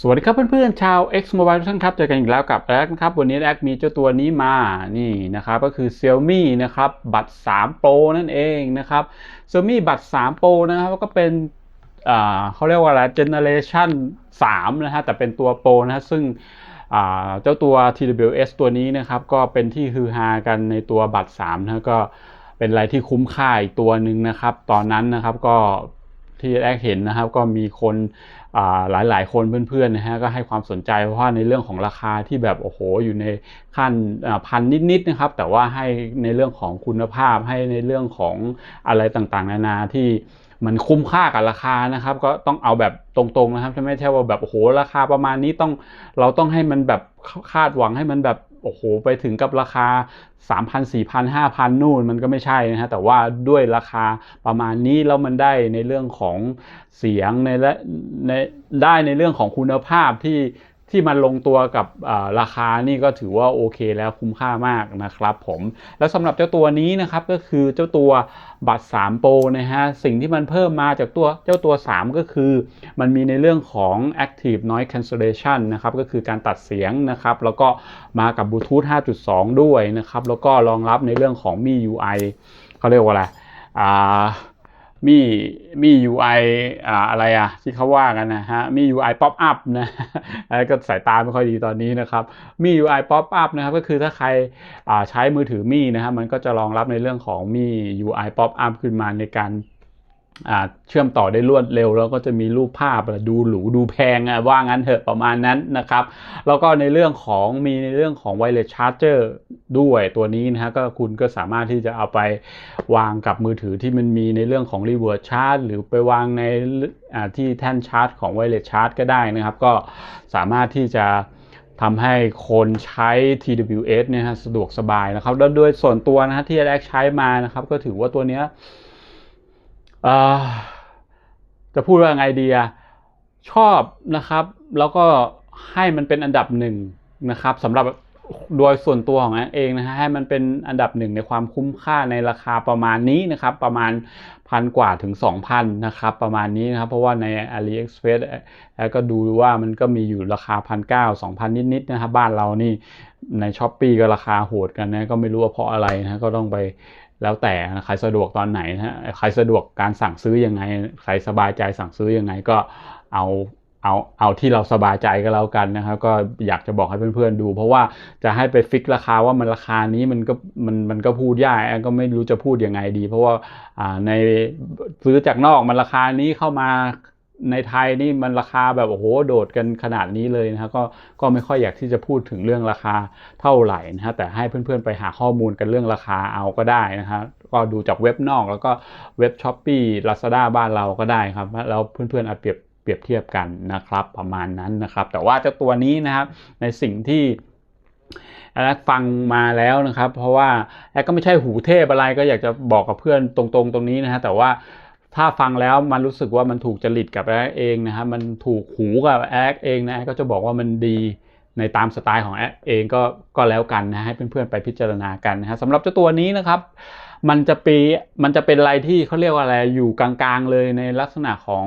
สวัสดีครับเพื่อนๆชาว X Mobile ทุกท่านครับเจอกันอีกแล้วกับแอคนะครับวันนี้แอคมีเจ้าตัวนี้มานี่นะครับก็คือ Xiaomi นะครับบัตร 3 Pro นั่นเองนะครับ Xiaomi บัตร 3 Pro นะครับก็เป็นเขาเรียกว่าอะไร Generation 3นะฮะแต่เป็นตัว Pro นะฮะซึ่งเจ้าตัว TWS ตัวนี้นะครับก็เป็นที่ฮือฮากันในตัวบัตร3นะก็เป็นอะไรที่คุ้มค่าอีกตัวหนึ่งนะครับ ตอนนั้นนะครับก็ ที่แอคเห็นนะครับ ก็มีคนหลายหลายๆคนเพื่อนๆนะฮะก็ให้ความสนใจเพราะว่าในเรื่องของราคาที่แบบโอ้โหอยู่ในขั้นพันนิดๆนะครับ แต่ว่าให้ในเรื่องของคุณภาพให้ในเรื่องของอะไรต่างๆ นานาที่มันคุ้มค่ากับราคานะครับ ก็ต้องเอาแบบตรงๆนะครับไม่ใช่ว่าแบบโอ้โหราคาประมาณนี้ต้องเราต้องให้มันแบบคาดหวังให้มันแบบ โอ้โหไปถึงกับราคา 3,000 4,000 5,000 นู่นมันก็ไม่ใช่นะฮะแต่ว่าด้วยราคาประมาณนี้แล้วมันได้ในเรื่องของเสียงในและในได้ในเรื่องของคุณภาพที่ ที่มันลงตัวกับราคานี่ก็ถือว่าโอเคแล้วคุ้มค่ามากนะครับผมแล้วสำหรับเจ้าตัวนี้นะครับก็คือเจ้าตัวบัตร3 Pro นะฮะสิ่งที่มันเพิ่มมาจากตัวเจ้าตัว 3 ก็คือ มันมีในเรื่องของ Active Noise Cancellation นะครับก็คือการตัดเสียงนะครับแล้วก็มากับบลูทูธ5.2 ด้วยนะครับแล้วก็รองรับในเรื่องของมี UI เขาเรียกว่าอะไรอ่า มีมี UI อ่าอะไรอะที่เขาว่ากันนะฮะมี UI pop up นะอะไรก็สายตาไม่ค่อยดีตอนนี้นะครับมี UI pop up นะครับก็คือถ้าใครอ่าใช้มือถือมีนะฮะมันก็จะรองรับในเรื่องของมี UI pop up ขึ้นมาในการ เชื่อมต่อได้รวดเร็ว แล้วก็จะมีรูปภาพดูหรูดูแพงว่างั้นเถอะประมาณนั้นนะครับ แล้วก็ในเรื่องของมีในเรื่องของ wireless charger ด้วยตัวนี้นะฮะก็คุณก็สามารถที่จะเอาไปวางกับมือถือที่มันมีในเรื่องของ reverse charge หรือไปวางในที่แท่นชาร์จของ wireless charge ก็ได้นะครับ ก็สามารถที่จะทำให้คนใช้ TWS เนี่ยฮะสะดวกสบายนะครับ แล้วโดยส่วนตัวนะฮะที่แรกใช้มานะครับ ก็ถือว่าตัวเนี้ย จะพูดว่าไงดีอะชอบนะครับ แล้วก็ให้มันเป็นอันดับหนึ่งนะครับสำหรับ โดยส่วนตัวของเองนะฮะให้มันเป็นอันดับหนึ่งในความคุ้มค่าในราคาประมาณนี้นะครับ ประมาณพันกว่าถึง 2,000นะครับ ประมาณนี้นะครับ เพราะว่าใน AliExpress ก็ดูว่ามันก็มีอยู่ราคาพันเก้าสองพันนิดๆนะครับบ้านเรานี่ในช้อปปีก็ราคาโหดกันนะก็ไม่รู้ว่าเพราะอะไรนะก็ต้องไปแล้วแต่ใครสะดวกตอนไหนนะใครสะดวกการสั่งซื้อยังไงใครสบายใจสั่งซื้อยังไงก็เอา เอาเอาที่เราสบายใจก็แล้วกันนะครับ ก็อยากจะบอกให้เพื่อนๆดู เพราะว่าจะให้ไปฟิกราคาว่ามันราคานี้มันก็มันมันก็พูดยากแอนก็ไม่รู้จะพูดยังไงดี เพราะว่าในซื้อจากนอกมันราคานี้เข้ามาในไทยนี่มันราคาแบบโอ้โหโดดกันขนาดนี้เลยนะครับก็ก็ไม่ค่อยอยากที่จะพูดถึงเรื่องราคาเท่าไหร่นะฮะแต่ให้เพื่อนๆไปหาข้อมูลกันเรื่องราคาเอาก็ได้นะครับก็ดูจากเว็บนอกแล้วก็เว็บช้อปปี้ลาซาด้าบ้านเราก็ได้ครับแล้วเพื่อนๆอาจเปรียบ รียบเทียบกันนะครับประมาณนั้นนะครับ แต่ว่าเจ้าตัวนี้นะครับในสิ่งที่แอดฟังมาแล้วนะครับ เพราะว่าแอดก็ไม่ใช่หูเทพอะไรก็อยากจะบอกกับเพื่อนตรงๆ ตรงนี้นะฮะแต่ว่าถ้าฟังแล้วมันรู้สึกว่ามันถูกจริตกับแอดเองนะครับมันถูกหูกับแอดเองนะก็จะบอกว่ามันดี ในตามสไตล์ของแอดเองก็ก็แล้วกันนะให้เพื่อนๆไปพิจารณากันนะฮะสำหรับเจ้าตัวนี้นะครับ มันจะปีมันจะเป็นอะไรที่เขาเรียกว่าอะไรอยู่กลางๆเลยในลักษณะของ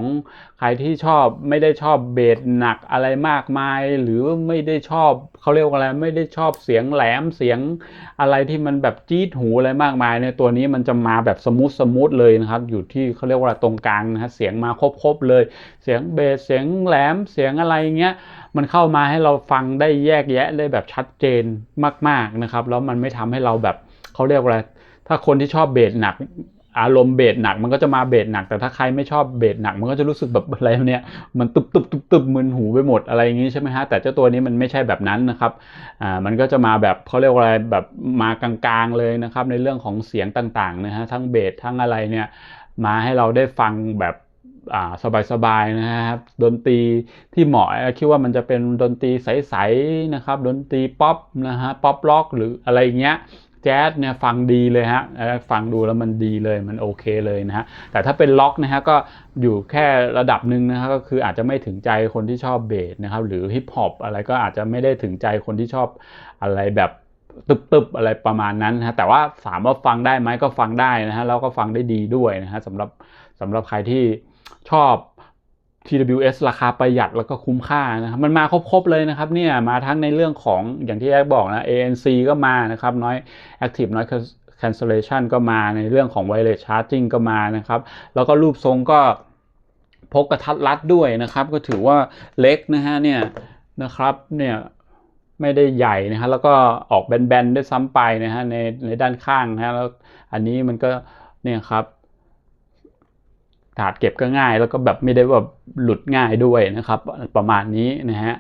ใครที่ชอบไม่ได้ชอบเบสหนักอะไรมากมาย หรือไม่ได้ชอบเขาเรียกว่าอะไรไม่ได้ชอบเสียงแหลมเสียงอะไรที่มันแบบจี๊ดหูอะไรมากมายในตัวนี้มันจะมาแบบสมูทสมูทเลยนะครับอยู่ที่เขาเรียกว่าตรงกลางนะฮะเสียงมาครบๆเลย เสียงเบสเสียงแหลมเสียงอะไรเงี้ย มันเข้ามาให้เราฟังได้แยกแยะได้แบบชัดเจนมาก ๆนะครับ แล้วมันไม่ทำให้เราแบบเขาเรียกว่าอะไรถ้าคนที่ชอบเบสหนักอารมณ์เบสหนักมันก็จะมาเบสหนัก แต่ถ้าใครไม่ชอบเบสหนัก มันก็จะรู้สึกแบบอะไรเนี่ยมันตุบตุบตุบตุบมึนหูไปหมดอะไรอย่างงี้ใช่ไหมฮะแต่เจ้าตัวนี้มันไม่ใช่แบบนั้นนะครับอ่ามันก็จะมาแบบเขาเรียกว่าอะไรแบบมากลางๆเลยนะครับในเรื่องของเสียงต่างๆนะฮะทั้งเบสทั้งอะไรเนี่ยมาให้เราได้ฟังแบบ สบายๆนะครับ ดนตรีที่เหมาะคิดว่ามันจะเป็นดนตรีใสๆนะครับ ดนตรีป๊อปนะฮะป๊อปล็อกหรืออะไรเงี้ยแจ๊สเนี่ยฟังดีเลยฮะฟังดูแล้วมันดีเลยมันโอเคเลยนะฮะแต่ถ้าเป็นล็อกนะฮะก็อยู่แค่ระดับหนึ่งนะฮะก็คืออาจจะไม่ถึงใจคนที่ชอบเบสนะครับหรือฮิปฮอปอะไรก็อาจจะไม่ได้ถึงใจคนที่ชอบอะไรแบบตึบๆอะไรประมาณนั้นนะแต่ว่าถามว่าฟังได้ไหมก็ฟังได้นะฮะแล้วก็ฟังได้ดีด้วยนะฮะสำหรับสำหรับใครที่ ชอบ TWS ราคาประหยัดแล้วก็คุ้มค่านะครับมันมาครบๆเลยนะครับเนี่ยมาทั้งในเรื่องของอย่างที่แอกบอกนะ ANC ก็มานะครับน้อย Active Noise Cancellation ก็มาในเรื่องของ Wireless Charging ก็มานะครับ แล้วก็รูปทรงก็พกกระทัดรัดด้วยนะครับ ก็ถือว่าเล็กนะฮะเนี่ยนะครับเนี่ยไม่ได้ใหญ่นะฮะแล้วก็ออกแบนๆด้วยซ้ำไปนะฮะในในด้านข้างนะฮะแล้วอันนี้มันก็เนี่ยครับ ถาดเก็บก็ง่าย แล้วก็แบบไม่ได้แบบหลุดง่ายด้วยนะครับ ประมาณนี้นะฮะ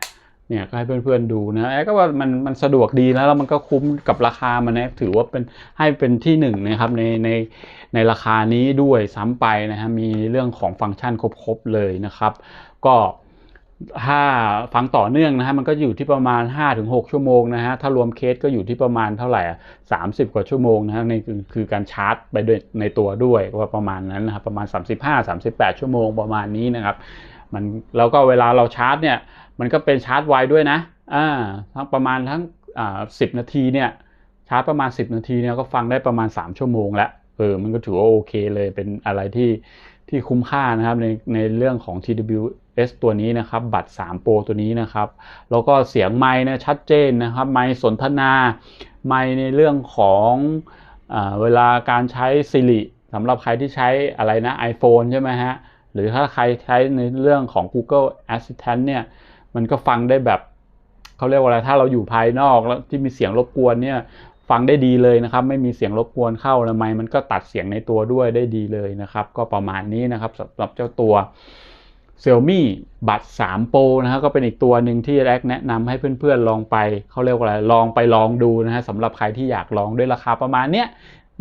เนี่ยก็ให้เพื่อนๆดูนะแอก็ว่ามันมันสะดวกดีแล้วแล้วมันก็คุ้มกับราคามันนะถือว่าเป็นให้เป็นที่หนึ่งนะครับในในในราคานี้ด้วยซ้ำไปนะฮะมีเรื่องของฟังก์ชันครบๆเลยนะครับ ก็ ถ้าฟังต่อเนื่องนะฮะมันก็อยู่ที่ประมาณ 5-6 ชั่วโมงนะฮะถ้ารวมเคสก็อยู่ที่ประมาณเท่าไหร่สามสิบกว่าชั่วโมงนะฮะในคือคือการชาร์จไปด้วยในตัวด้วยว่าประมาณนั้นนะครับประมาณ 35-38 ชั่วโมงประมาณนี้นะครับมันแล้วก็เวลาเราชาร์จเนี่ยมันก็เป็นชาร์จไวด้วยนะอ่าทั้งประมาณทั้งอ่าสินาทีเนี่ยชาร์จประมาณ 10 นาทีเนี่ยก็ฟังได้ประมาณ 3 ชั่วโมงแล้วเออมันก็ถือว่าโอเคเลยเป็นอะไรที่ ที่คุ้มค่านะครับในในเรื่องของ TWS ตัวนี้นะครับบัตร 3 Pro ตัวนี้นะครับ แล้วก็เสียงไมค์นะชัดเจนนะครับไมค์สนทนาไมค์ในเรื่องของอเวลาการใช้ Siri สำหรับใครที่ใช้อะไรนะ iPhone ใช่ไหมฮะ หรือถ้าใครใช้ในเรื่องของ Google Assistant เนี่ย มันก็ฟังได้แบบเขาเรียกว่าอะไร ถ้าเราอยู่ภายนอกแล้วที่มีเสียงรบกวนเนี่ย ฟังได้ดีเลยนะครับ ไม่มีเสียงรบกวนเข้าแล้วไมมันก็ตัดเสียงในตัวด้วยได้ดีเลยนะครับ ก็ประมาณนี้นะครับสำหรับเจ้าตัว Xiaomi บัตร3 Pro นะครับก็เป็นอีกตัวหนึ่งที่แรกแนะนำให้เพื่อนๆลองไปเขาเรียกว่าอะไรลองไปลองดูนะฮะสำหรับใครที่อยากลองด้วยราคาประมาณเนี้ย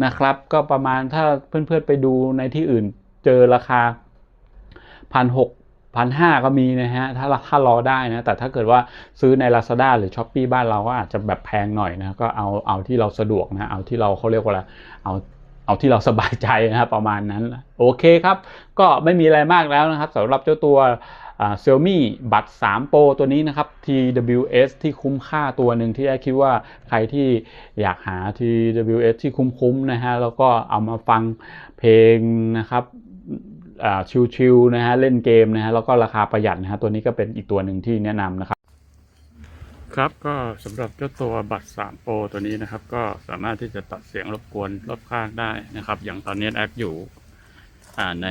นะครับ ก็ประมาณถ้าเพื่อนๆไปดูในที่อื่นเจอราคาพันหก พันห้าก็มีนะฮะ ถ้าถ้ารอได้นะ แต่ถ้าเกิดว่าซื้อใน Lazada หรือ s h อ p e e บ้านเราก็อาจจะแบบแพงหน่อยนะ ก็เอาเอาที่เราสะดวกนะ เอาที่เราเขาเรียกว่าอะไรเอาเอาที่เราสบายใจนะครับประมาณนั้น โอเคครับ ก็ไม่มีอะไรมากแล้วนะครับสำหรับเจ้าตัวเซลมี่บัตร3 Pro ตัวนี้นะครับ TWS ที่คุ้มค่าตัวหนึ่งที่ได้คิดว่าใครที่อยากหา TWS ที่คุ้มๆนะฮะแล้วก็เอามาฟังเพลงนะครับ ชิลๆนะฮะเล่นเกมนะฮะแล้วก็ราคาประหยัดนะฮะตัวนี้ก็เป็นอีกตัวหนึ่งที่แนะนำนะครับ ครับก็สำหรับเจ้าตัวบัตร3 Pro ตัวนี้นะครับ ก็สามารถที่จะตัดเสียงรบกวนรอบข้างได้นะครับ อย่างตอนนี้แอคอยู่ใน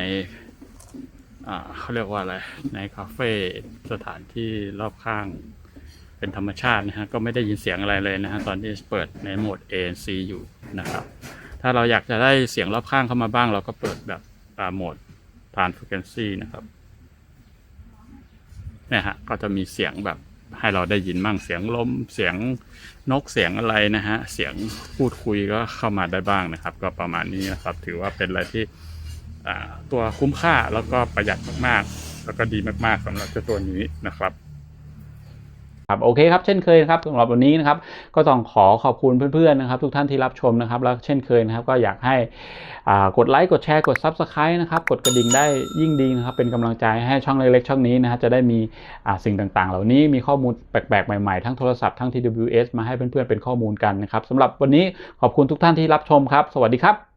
อ่าเขาเรียกว่าอะไร ในคาเฟ่สถานที่รอบข้างเป็นธรรมชาตินะฮะก็ไม่ได้ยินเสียงอะไรเลยนะฮะตอนที่เปิดในโหมด ANC อยู่นะครับ ถ้าเราอยากจะได้เสียงรอบข้างเข้ามาบ้าง เราก็เปิดแบบโหมด Trans Frequency นะครับเนี่ยฮะก็จะมีเสียงแบบให้เราได้ยินบ้างเสียงลมเสียงนกเสียงอะไรนะฮะเสียงพูดคุยก็เข้ามาได้บ้างนะครับ ก็ประมาณนี้นะครับ ถือว่าเป็นอะไรที่ตัวคุ้มค่าแล้วก็ประหยัดมากๆ แล้วก็ดีมากๆสำหรับเจ้าตัวนี้นะครับ ครับโอเคครับเช่นเคยนะครับสำหรับวันนี้นะครับก็ต้องขอขอบคุณเพื่อนๆนะครับ ทุกท่านที่รับชมนะครับ แล้วเช่นเคยนะครับก็อยากให้กดไลค์กดแชร์กด Subscribe นะครับกดกระดิ่งได้ยิ่งดีนะครับเป็นกำลังใจให้ช่องเล็กๆ ช่องนี้นะฮะจะได้มีสิ่งต่างๆ เหล่านี้มีข้อมูลแปลกๆ ใหม่ๆ ทั้งโทรศัพท์ทั้ง TWS มาให้เพื่อนๆเป็นข้อมูลกันนะครับสำหรับวันนี้ขอบคุณทุกท่านที่รับชมครับ สวัสดีครับ